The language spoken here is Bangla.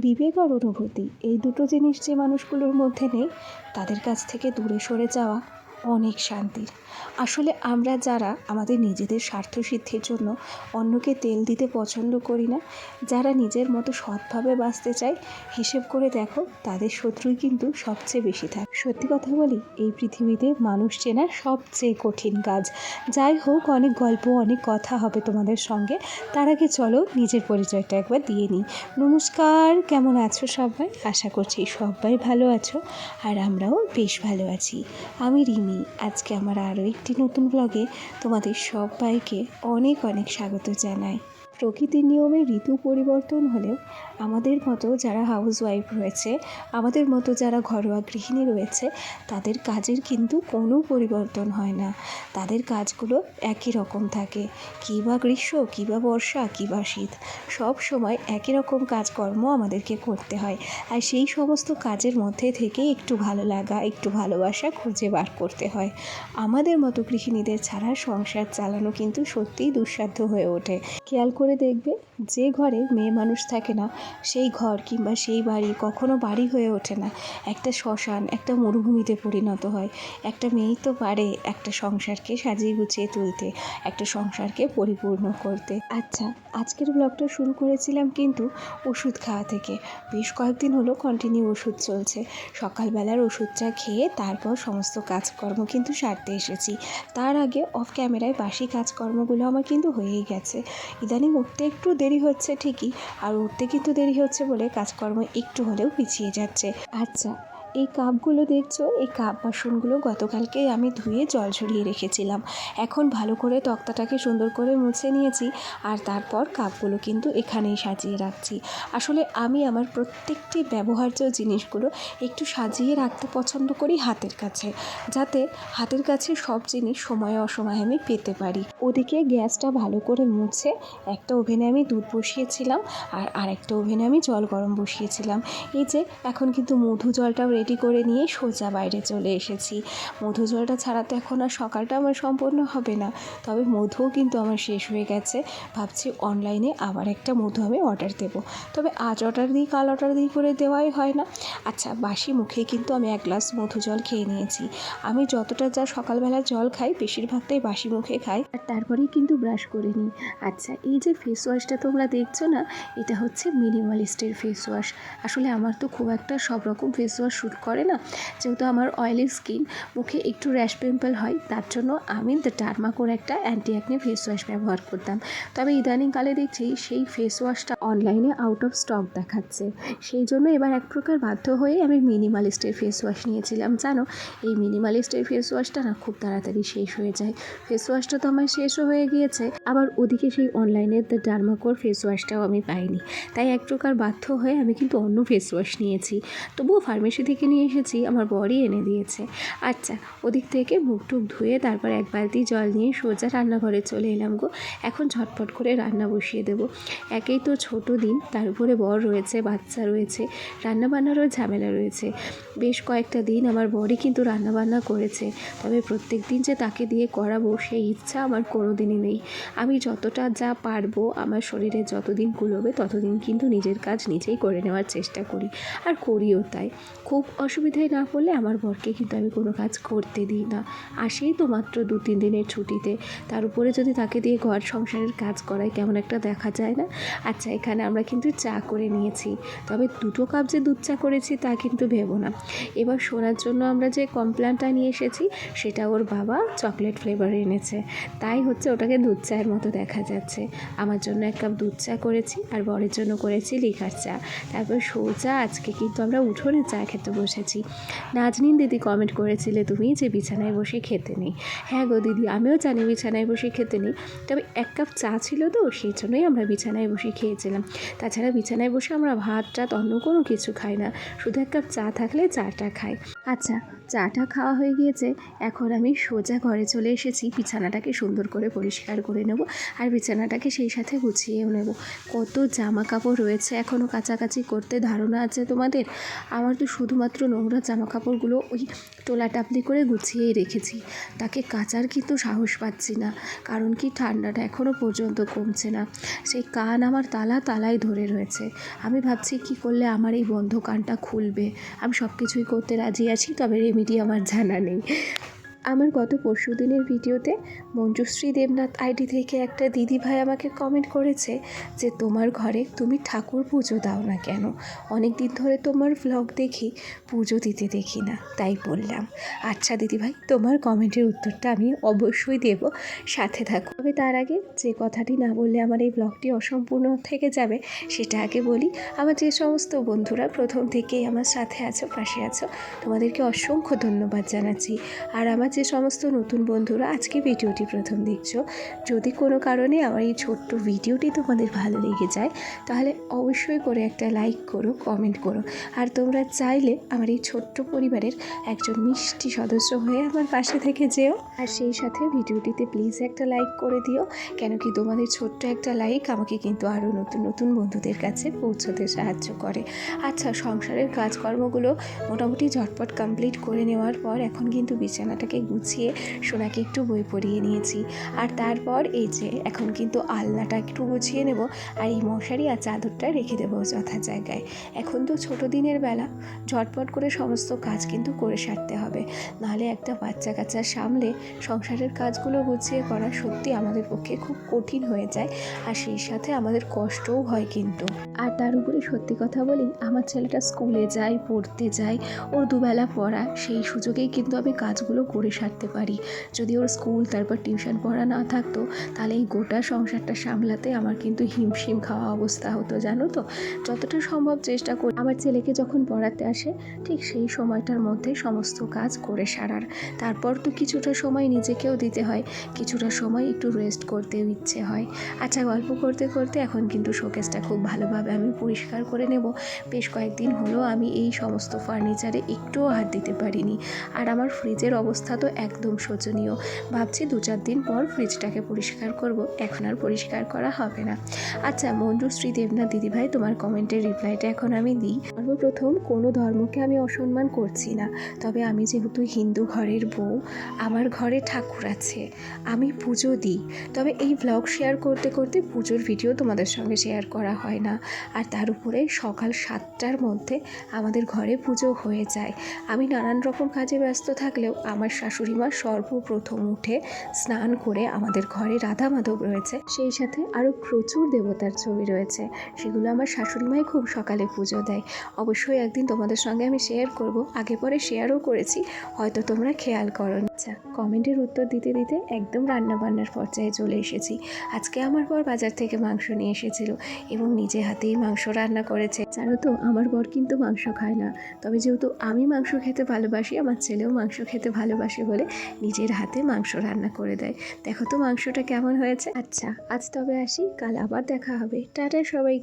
বিবেক আর অনুভূতি, এই দুটো জিনিস যে মানুষগুলোর মধ্যে নেই, তাদের কাছ থেকে দূরে সরে যাওয়া। অনেক শান্তির। আসলে আমরা যারা আমাদের নিজেদের স্বার্থসিদ্ধির জন্য অন্যকে তেল দিতে পছন্দ করি না, যারা নিজের মতো সৎভাবে বাঁচতে চায়, হিসেব করে দেখো তাদের শত্রুই কিন্তু সবচেয়ে বেশি থাকে। সত্যি কথা বলি, এই পৃথিবীতে মানুষ চেনা সবচেয়ে কঠিন কাজ। যাই হোক, অনেক গল্প, অনেক কথা হবে তোমাদের সঙ্গে। তার আগে চলো নিজের পরিচয়টা একবার দিয়ে নিই। নমস্কার, কেমন আছো সবাই? আশা করছি সবাই ভালো আছো, আর আমরাও বেশ ভালো আছি। আমি রিমি। আজকে আমার আরও একটি নতুন ব্লগে তোমাদের সবাইকে অনেক অনেক স্বাগত জানাই। প্রকৃতির নিয়মে ঋতু পরিবর্তন হলেও আমাদের মতো যারা হাউস ওয়াইফ রয়েছে, আমাদের মতো যারা ঘরোয়া গৃহিণী রয়েছে, তাদের কাজের কিন্তু কোনো পরিবর্তন হয় না। তাদের কাজগুলো একই রকম থাকে। কী বা গ্রীষ্ম, কী বা বর্ষা, কী বা শীত, সব সময় একই রকম কাজকর্ম আমাদেরকে করতে হয়। আর সেই সমস্ত কাজের মধ্যে থেকে একটু ভালো লাগা, একটু ভালোবাসা খুঁজে বার করতে হয়। আমাদের মতো গৃহিণীদের ছাড়া সংসার চালানো কিন্তু সত্যিই দুঃসাধ্য হয়ে ওঠে। খেয়াল করে দেখবে, যে ঘরে মেয়ে মানুষ থাকে না সেই ঘর কিংবা সেই বাড়ি কখনো বাড়ি হয়ে ওঠে না। একটা শ্মশান, একটা মরুভূমিতে পরিণত হয়। একটা মেয়েই তো পারে একটা সংসারকে সাজিয়ে গুছিয়ে তুলতে, একটা সংসারকে পরিপূর্ণ করতে। আচ্ছা আজকের ব্লগটা শুরু করেছিলাম কিন্তু ওষুধ খাওয়া থেকে। বেশ কয়েকদিন হলো কন্টিনিউ ওষুধ চলছে। সকালবেলার ওষুধটা খেয়ে তারপর সমস্ত কাজকর্ম কিন্তু সারতে এসেছি। তার আগে অফ ক্যামেরায় বাসি কাজকর্মগুলো আমার কিন্তু হয়েই গেছে। ইদানিং উঠতে একটু দেরি হচ্ছে ঠিকই, আর উঠতে কিন্তু দেরি হচ্ছে বলে কাজকর্ম একটু হলেও পিছিয়ে যাচ্ছে। আচ্ছা এই কাপগুলো দেখছ? এই কাপ বাসনগুলো গতকালকেই আমি ধুয়ে জল ঝরিয়ে রেখেছিলাম। এখন ভালো করে তক্তাটাকে সুন্দর করে মুছে নিয়েছি আর তারপর কাপগুলো কিন্তু এখানেই সাজিয়ে রাখছি। আসলে আমি আমার প্রত্যেকটি ব্যবহার্য জিনিসগুলো একটু সাজিয়ে রাখতে পছন্দ করি হাতের কাছে, যাতে হাতের কাছে সব জিনিস সময়ে অসময়ে আমি পেতে পারি। ওদিকে গ্যাসটা ভালো করে মুছে একটা ওভেনে আমি দুধ বসিয়েছিলাম আর আরেকটা ওভেনে আমি জল গরম বসিয়েছিলাম। এই যে, এখন কিন্তু মধু জলটাও রেডি করে নিয়ে সোজা বাইরে চলে এসেছি। মধু জলটা ছাড়া তো এখন আর সকালটা আমার সম্পূর্ণ হবে না। তবে মধুও কিন্তু আমার শেষ হয়ে গেছে। ভাবছি অনলাইনে আবার একটা মধু আমি অর্ডার দেব। তবে আজ অর্ডার দিই, কাল অর্ডার দিই করে দেওয়াই হয় না। আচ্ছা বাসি মুখে কিন্তু আমি এক গ্লাস মধু জল খেয়ে নিয়েছি। আমি যতটা যা সকালবেলা জল খাই, বেশিরভাগটাই বাসি মুখে খাই। আর তারপরেই কিন্তু ব্রাশ করে নিই। আচ্ছা এই যে ফেস ওয়াশটা তোমরা দেখছ না, এটা হচ্ছে মিনিমালিস্টের ফেস ওয়াশ আসলে আমার তো খুব একটা সব রকম ফেস ওয়াশ শ্যুট করে না? যেহেতু আমার অয়েলি স্কিন মুখে একটু র্যাশ পিম্পল হয়, তার জন্য আমি দ্য টার্মাকোর একটা অ্যান্টি অ্যাকনে ফেস ওয়াশ ব্যবহার করতাম। তবে ইদানিংকালে দেখছি সেই ফেস ওয়াশটা অনলাইনে আউট অফ স্টক দেখাচ্ছে। সেই জন্য এবার এক প্রকার বাধ্য হয়ে আমি মিনিমালিস্টের ফেস ওয়াশ নিয়েছিলাম। জানো, এই মিনিমালিস্টের ফেস ওয়াশটা না খুব তাড়াতাড়ি শেষ হয়ে যায়। ফেস ওয়াশটা তো আমার শেষও হয়ে গিয়েছে। আবার ওদিকে সেই অনলাইনের দ্য ডার্মাকোর ফেস ওয়াশটাও আমি পাইনি। তাই এক প্রকার বাধ্য হয়ে আমি কিন্তু অন্য ফেস ওয়াশ নিয়েছি। তবুও ফার্মেসি থেকে নিয়ে এসেছি, আমার বরই এনে দিয়েছে। আচ্ছা ওদিক থেকে মুখ টুক ধুয়ে তারপর এক বালতি জল নিয়ে সোজা রান্নাঘরে চলে এলাম গো। এখন ঝটপট করে রান্না বসিয়ে দেবো। একেই তো ছোট দিন, তার উপরে বর রয়েছে, বাচ্চা রয়েছে রান্না বান্নারও ঝামেলা রয়েছে। বেশ কয়েকটা দিন আমার বরই কিন্তু রান্না বান্না করেছে, তবে প্রত্যেক দিন যে তাকে দিয়ে করাবো সেই ইচ্ছা আমার কোনো দিনই নেই। আমি যতটা যা পারব, আমার শরীরে যতদিন কুলোবে ততদিন কিন্তু নিজের কাজ নিজেই করে নেওয়ার চেষ্টা করি, আর করিও তাই। খুব অসুবিধায় না পড়লে আমার বরকে কিন্তু আমি কোনো কাজ করতে দিই না। আসেই তো মাত্র দু, তিন দিনের ছুটিতে। তার উপরে যদি তাকে দিয়ে ঘর সংসারের কাজ করায় কেমন একটা দেখা যায় না? আচ্ছা এখানে আমরা কিন্তু চা করে নিয়েছি। তবে দুটো কাপ যে দুধ চা করেছি তা কিন্তু ভেবো না। এবার শোনার জন্য আমরা যে কমপ্ল্যানটা নিয়ে এসেছি, সেটা ওর বাবা চকলেট ফ্লেভার এনেছে। তাই হচ্ছে ওটাকে দুধ চায়ের মতো দেখা যাচ্ছে। আমার জন্য এক কাপ দুধ চা করেছি আর বরের জন্য করেছি লিকার চা। তারপর সোজা আজকে কিন্তু আমরা উঠোনে চা খেতে বসেছি। নাজনিন দিদি কমেন্ট করেছিলে, তুমি যে বিছানায় বসে খেতে নেই। হ্যাঁ গো দিদি, আমিও জানি বিছানায় বসে খেতে নেই। তবে এক কাপ চা ছিল তো, সেই জন্যই আমরা বিছানায় বসে খেয়েছিলাম। তাছাড়া বিছানায় বসে আমরা ভাত, টাত, অন্য কোনো কিছু খাই না। শুধু এক কাপ চা থাকলে চাটা খাই। আচ্ছা চাটা খাওয়া হয়ে গিয়েছে। এখন আমি সোজা ঘরে চলে এসেছি। বিছানাটাকে সুন্দর করে পরিষ্কার করে নেব আর বিছানাটাকে সেই সাথে গুছিয়েও নেব। কত জামা কাপড় রয়েছে এখনও কাছাকাছি করতে ধারণা আছে তোমাদের? আমার তো শুধুমাত্র নোংরা জামা কাপড়গুলো ওই টাপলি করে গুছিয়েই রেখেছি। তাকে কাচার কিন্তু সাহস পাচ্ছি না, কারণ কি ঠান্ডাটা এখনও পর্যন্ত কমছে না। সেই কান আমার তালা তালায় ধরে রয়েছে। আমি ভাবছি, কি করলে আমার এই বন্ধ কানটা খুলবে? আমি সব কিছুই করতে রাজি আছি, তবে রেমিডি আমার জানা নেই। আমার গত পরশু দিনের ভিডিওতে মঞ্জুশ্রী দেবনাথ আইডি থেকে একটা দিদি ভাই আমাকে কমেন্ট করেছে যে, তোমার ঘরে তুমি ঠাকুর পুজো দাও না কেন? অনেক দিন ধরে তোমার ভ্লগ দেখি, পুজো দিতে দেখি না। তাই বললাম। আচ্ছা দিদি ভাই, তোমার কমেন্টের উত্তরটা আমি অবশ্যই দেব। সাথে থাকো। তবে তার আগে যে কথাটি না বললে আমার এই ব্লগটি অসম্পূর্ণ থেকে যাবে, সেটা আগে বলি। আমার যে সমস্ত বন্ধুরা প্রথম থেকেই আমার সাথে আছো, পাশে আছো, তোমাদেরকে অসংখ্য ধন্যবাদ জানাচ্ছি। আর আমার যে সমস্ত নতুন বন্ধুরা আজকে ভিডিওটি প্রথম দেখছ, যদি কোনো কারণে আমার এই ছোট্ট ভিডিওটি তোমাদের ভালো লেগে যায়, তাহলে অবশ্যই করে একটা লাইক করো কমেন্ট করো। আর তোমরা চাইলে আমার এই ছোট্ট পরিবারের একজন মিষ্টি সদস্য হয়ে আমার পাশে থেকে যেও। আর সেই সাথে ভিডিওটিতে প্লিজ একটা লাইক করে দিও, কেন কি তোমাদের ছোট্ট একটা লাইক আমাকে কিন্তু আরও নতুন নতুন বন্ধুদের কাছে পৌঁছতে সাহায্য করে। আচ্ছা সংসারের কাজকর্মগুলো মোটামুটি ঝটপট কমপ্লিট করে নেওয়ার পর এখন কিন্তু বিছানাটাকে গুছিয়ে সোনাকে একটু বই পড়িয়ে নিয়েছি। আর তারপর এই যে, এখন কিন্তু আলনাটা একটু গুছিয়ে নেব আর এই মশারি আর চাদরটা রেখে দেবো যথা জায়গায়। এখন তো ছোটো দিনের বেলা, ঝটপট করে সমস্ত কাজ কিন্তু করে সারতে হবে। নাহলে একটা বাচ্চা কাচ্চা সামলে সংসারের কাজগুলো গুছিয়ে করা সত্যি আমাদের পক্ষে খুব কঠিন হয়ে যায় আর সেই সাথে আমাদের কষ্টও হয় কিন্তু। আর তার উপরে সত্যি কথা বলি, আমার ছেলেটা স্কুলে যায়, পড়তে যায়, ওর দুবেলা পড়া, সেই সুযোগেই কিন্তু আমি কাজগুলো করে সারতে পারি। যদি ওর স্কুল, তারপর টিউশন পড়া না থাকতো, তাহলে এই গোটা সংসারটা সামলাতে আমার কিন্তু হিমশিম খাওয়া অবস্থা হতো, জানো তো? যতটা সম্ভব চেষ্টা করি। আমার ছেলেকে যখন পড়াতে আসে, ঠিক সেই সময়টার মধ্যে সমস্ত কাজ করে সারার। তারপর তো কিছুটা সময় নিজেকেও দিতে হয়, কিছুটা সময় একটু রেস্ট করতেও ইচ্ছে হয়। আচ্ছা গল্প করতে করতে এখন কিন্তু শোকেসটা খুব ভালোভাবে আমি পরিষ্কার করে নেব। বেশ কয়েকদিন হলো আমি এই সমস্ত ফার্নিচারে একটুও হাত দিতে পারিনি। আর আমার ফ্রিজের অবস্থা তো একদম শোচনীয়। ভাবছি দু চার দিন পর ফ্রিজটাকে পরিষ্কার করব, এখন আর পরিষ্কার করা হবে না। আচ্ছা মঞ্জুশ্রী দেবনাথ দিদিভাই, তোমার কমেন্টের রিপ্লাইটা এখন আমি দিই। সর্বপ্রথম, কোনো ধর্মকে আমি অসম্মান করছি না, তবে আমি যেহেতু হিন্দু ঘরের বউ, আমার ঘরে ঠাকুর আছে, আমি পুজো দিই। তবে এই ব্লগ শেয়ার করতে করতে পুজোর ভিডিও তোমাদের সঙ্গে শেয়ার করা হয় না। আর তার উপরে সকাল সাতটার মধ্যে আমাদের ঘরে পুজো হয়ে যায়। আমি নানান রকম কাজে ব্যস্ত থাকলেও আমার শাশুড়ি মা সর্বপ্রথম উঠে স্নান করে আমাদের ঘরে রাধা মাধব রয়েছে। সেই সাথে আরও প্রচুর দেবতার ছবি রয়েছে। সেগুলো আমার শাশুড়ি মাই খুব সকালে পুজো দেয়। অবশ্যই একদিন তোমাদের সঙ্গে আমি শেয়ার করব। আগে পরে শেয়ারও করেছি। হয়তো তোমরা খেয়াল করো আচ্ছা কমেন্টের উত্তর দিতে দিতে একদম রান্নাবান্নার পর্যায়ে চলে এসেছি। আজকে আমার বর বাজার থেকে মাংস নিয়ে এসেছিল এবং নিজে হাতেই মাংস রান্না করেছে। জানো তো, আমার বর কিন্তু মাংস খায় না। তবে যেহেতু আমি মাংস খেতে ভালোবাসি, আমার ছেলেও মাংস খেতে ভালোবাসে। বলে নিজের হাতে মাংস রান্না করে দেয়। দেখো তো মাংসটা কেমন হয়েছে। আচ্ছা আজ তবে আসি, কাল আবার দেখা হবে। টাটা সবাই